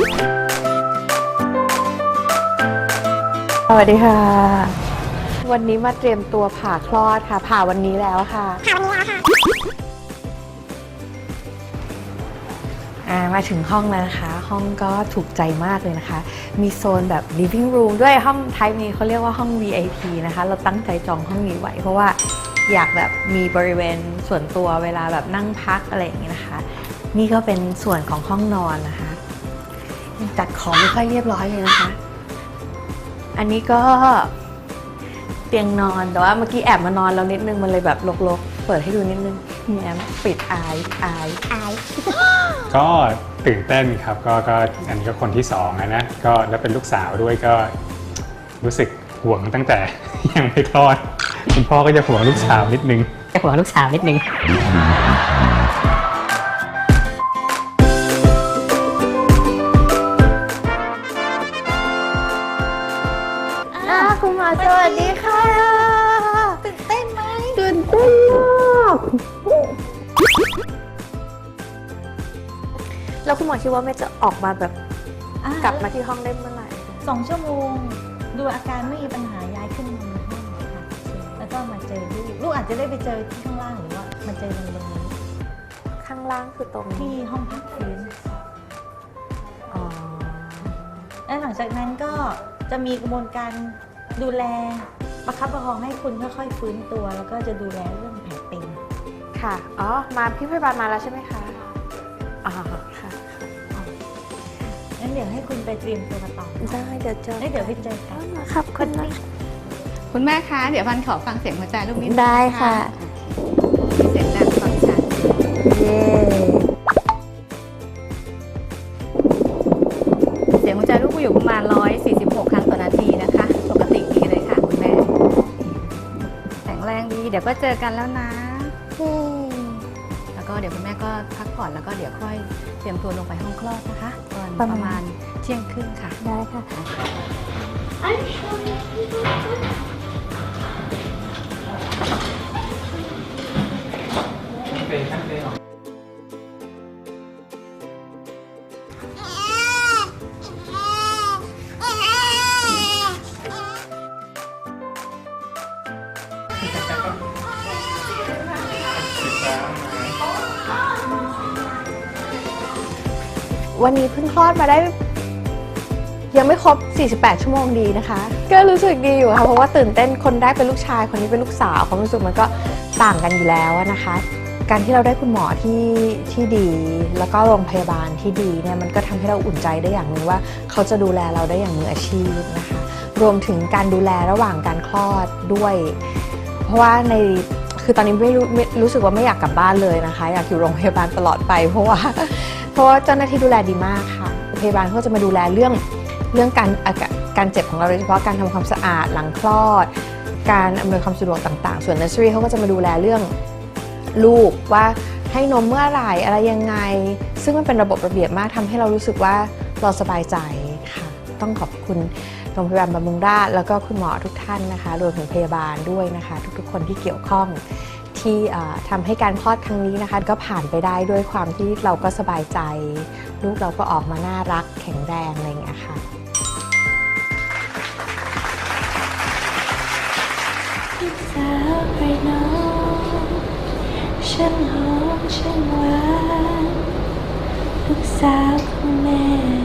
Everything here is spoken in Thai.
สวัสดีค่ะ วันนี้มาเตรียมตัวผ่าคลอดค่ะ ผ่าวันนี้แล้วค่ะ ผ่าวันนี้แล้วค่ะมาถึงห้องแล้วนะคะ ห้องก็ถูกใจมากเลยนะคะ มีโซนแบบ living room ด้วยห้องไทป์นี้เขาเรียกว่าห้อง VIP นะคะ เราตั้งใจจองห้องนี้ไว้ เพราะว่าอยากแบบมีบริเวณส่วนตัวเวลาแบบนั่งพักอะไรอย่างนี้นะคะ นี่ก็เป็นส่วนของห้องนอนนะคะ จัดของไม่ค่อยเรียบร้อยเลยนะคะ อันนี้ก็เตียงนอนแต่ว่าเมื่อกี้แอบมานอนแล้วนิดนึงมันเลยแบบรกๆ เปิดให้ดูนิดนึงแง้มปิดอายอายอาย ก็ตื่นเต้นครับก็ก็อันนี้ก็คนที่สองอะนะก็แล้วเป็นลูกสาวด้วยก็รู้สึกห่วงตั้งแต่ ยังไม่คลอด คุณพ่อก็จะห่วงลูกสาวนิดนึง จะห่วงลูกสาวนิดนึง คุณหมอสวัสดีค่ะตื่นเต้นไหมตื่นเต้นมากแล้วคุณหมอคิดว่าแม่จะออกมาแบบอะกลับมาที่ห้องได้เมื่อไหร่ สองชั่วโมง ดูอาการไม่มีปัญหาย้ายขึ้นมาในห้องค่ะแล้วก็มาเจอลูกลูกอาจจะได้ไปเจอที่ข้างล่างหรือว่ามาเจอตรงนี้ข้างล่างคือตรงที่ห้องพักฟื้นอ๋อ และหลังจากนั้นก็จะมีกระบวนการ ดูแลประคับประคองให้คุณค่อยๆฟื้นตัว แล้วก็จะดูแลเรื่องแผลเป็นค่ะ อ๋อ มาพี่พยาบาลมาแล้วใช่ไหมคะอ๋อค่ะงั้นเดี๋ยวให้คุณไปเตรียมตัวมาต่อได้เดี๋ยวเจอแล้วเดี๋ยวไปเจอกันครับคุณนะคุณแม่คะ เดี๋ยวพันขอฟังเสียงหัวใจลูกนิดนึงได้ค่ะโอเคเสียงดังฟังชัดเย้เสียงหัวใจลูกอยู่ประมาณ146 ครั้ง เดี๋ยวก็เจอกันแล้วนะ แล้วก็เดี๋ยวคุณแม่ก็พักผ่อนแล้วก็เดี๋ยวค่อยเตรียมตัวลงไปห้องคลอดนะคะตอนประมาณเที่ยงครึ่งค่ะได้ค่ะ วันนี้เพิ่งคลอดมาได้ ยังไม่ครบ 48 ชั่วโมงดีนะคะ ก็รู้สึกดีอยู่ค่ะ เพราะว่าตื่นเต้นคนได้เป็นลูกชาย คนนี้เป็นลูกสาวความรู้สึกมันก็ต่างกันอยู่แล้วอะนะคะ การที่เราได้คุณหมอที่ที่ดี แล้วก็โรงพยาบาลที่ดีเนี่ยมันก็ทำให้เราอุ่นใจได้อย่างหนึ่งว่า เขาจะดูแลเราได้อย่างมืออาชีพนะคะ รวมถึงการดูแลระหว่างการคลอดด้วย เพราะว่าในคือตอนนี้ไม่รู้ไม่รู้สึกว่าไม่อยากกลับบ้านเลยนะคะ อยากอยู่โรงพยาบาลตลอดไป เพราะว่าเพ ราะว่าเจ้าหน้าที่ดูแลดีมากค่ะพยาบาลเขาจะมาดูแลเรื่องเรื่องการอาการเจ็บของเราโดยเฉพาะการทำความสะอาดหลังคลอด การอำนวยความสะดวกต่างๆ ส่วน nursery เขาก็จะมาดูแลเรื่องลูกว่าให้นมเมื่อไหร่อะไรยังไง ซึ่งมันเป็นระบบระเบียบมากทำให้เรารู้สึกว่าเราสบายใจค่ะ ต้องขอบคุณโรงพยาบาลบำรุงราษฎร์แล้วก็คุณหมอทุกท่านนะคะรวมถึงพยาบาลด้วยนะคะ ทุกๆ คนที่เกี่ยวข้อง ที่ทำให้การคลอดครั้งนี้นะคะ ก็ผ่านไปได้ด้วยความที่เราก็สบายใจ ลูกเราก็ออกมาน่ารักแข็งแรงอะไรอย่างเงี้ยค่ะฉันหอมฉันหวานลูกสาวของแม่